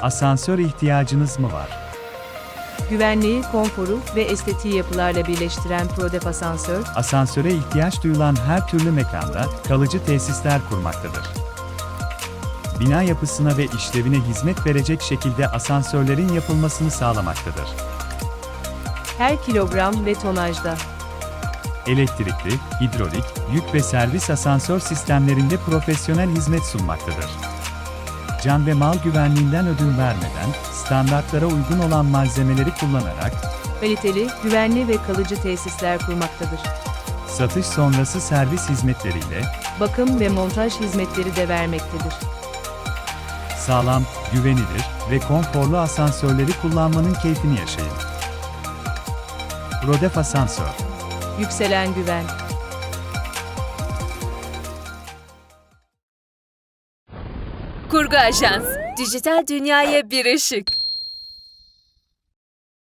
Asansör ihtiyacınız mı var? Güvenliği, konforu ve estetiği yapılarla birleştiren Prodef Asansör, Asansöre ihtiyaç duyulan her türlü mekanda kalıcı tesisler kurmaktadır. Bina yapısına ve işlevine hizmet verecek şekilde asansörlerin yapılmasını sağlamaktadır. her kilogram ve tonajda. Elektrikli, hidrolik, yük ve servis asansör sistemlerinde profesyonel hizmet sunmaktadır. Can ve mal güvenliğinden ödün vermeden, standartlara uygun olan malzemeleri kullanarak, Kaliteli, güvenli ve kalıcı tesisler kurmaktadır. satış sonrası servis hizmetleriyle, Bakım ve montaj hizmetleri de vermektedir. sağlam, güvenilir ve konforlu asansörleri kullanmanın keyfini yaşayın. Prodef Asansör Yükselen güven. Kurgu Ajans. Dijital dünyaya bir ışık.